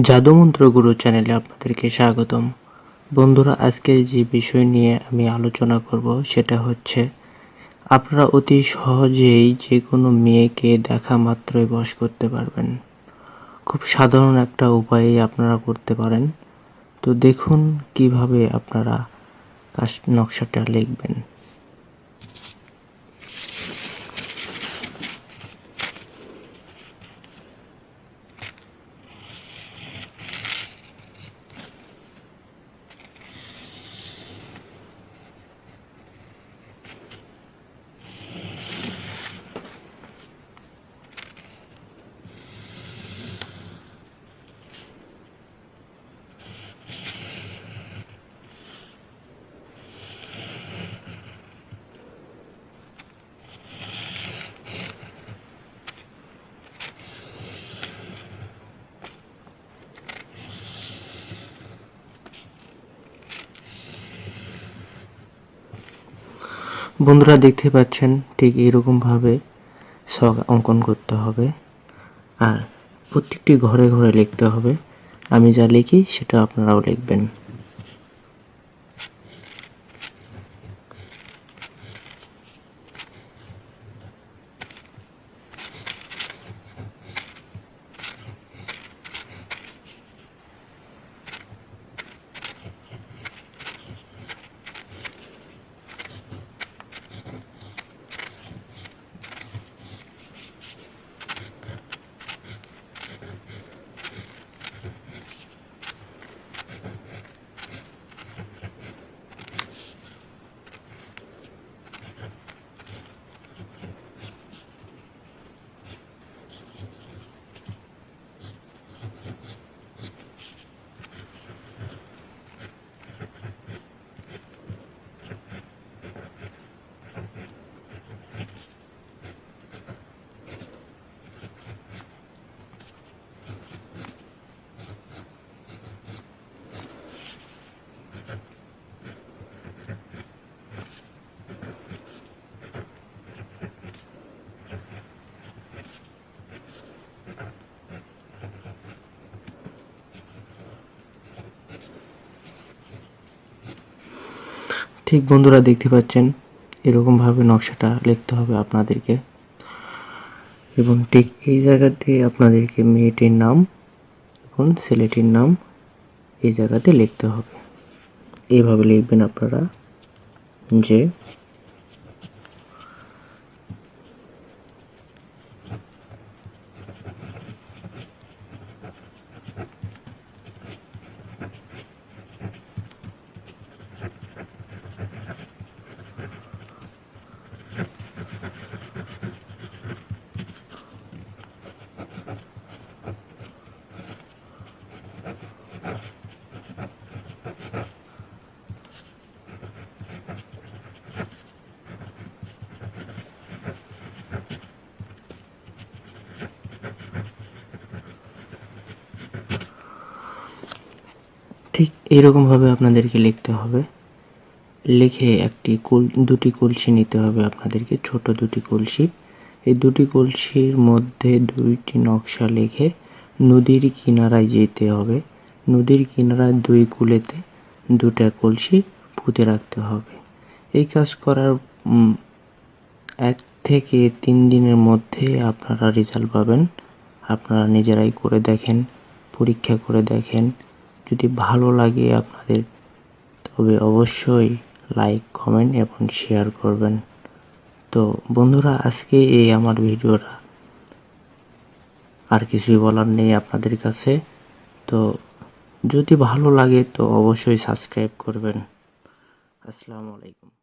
জাদুমন্ত্র গুরু চ্যানেলে আপনাদেরকে স্বাগতম। বন্ধুরা আজকে যে বিষয় নিয়ে আমি আলোচনা করব সেটা হচ্ছে, আপনারা অতি সহজেই যে কোনো মেয়েকে দেখা মাত্রই বশ করতে পারবেন। খুব সাধারণ একটা উপায়ে আপনারা করতে পারেন। তো দেখুন কীভাবে আপনারা কাজ নকশাটা লিখবেন। বন্ধুরা দেখতে পাচ্ছেন ঠিক এরকমভাবে শখ অঙ্কন করতে হবে। আর প্রত্যেকটি ঘরে ঘরে লিখতে হবে। আমি যা লিখি সেটা আপনারাও লিখবেন। ঠিক বন্ধুরা দেখতে পাচ্ছেন, এরকমভাবে নকশাটা লিখতে হবে আপনাদেরকে। এবং ঠিক এই জায়গাতে আপনাদেরকে মেয়েটির নাম এবং ছেলেটির নাম এই জায়গাতে লিখতে হবে। এইভাবে লিখবেন আপনারা যে ঠিক এরকমভাবে আপনাদেরকে লিখতে হবে। লিখে একটি কুল, দুটি কলসি নিতে হবে আপনাদেরকে, ছোট দুটি কলসি। এই দুটি কলসির মধ্যে দুইটি নকশা লিখে নদীর কিনারায় যেতে হবে। নদীর কিনারায় দুই কুলেতে দুটা কলসি পুঁতে রাখতে হবে। এই কাজ করার এক থেকে তিন দিনের মধ্যে আপনারা রেজাল্ট পাবেন। আপনারা নিজেরাই করে দেখেন, পরীক্ষা করে দেখেন। যদি ভালো লাগে আপনাদের, তবে অবশ্যই লাইক কমেন্ট এবং শেয়ার করবেন। তো বন্ধুরা, আজকে এই আমার ভিডিওটা। আর কিছুই বলার নেই আপনাদের কাছে। তো যদি ভালো লাগে, তো অবশ্যই সাবস্ক্রাইব করবেন। আসসালামু আলাইকুম।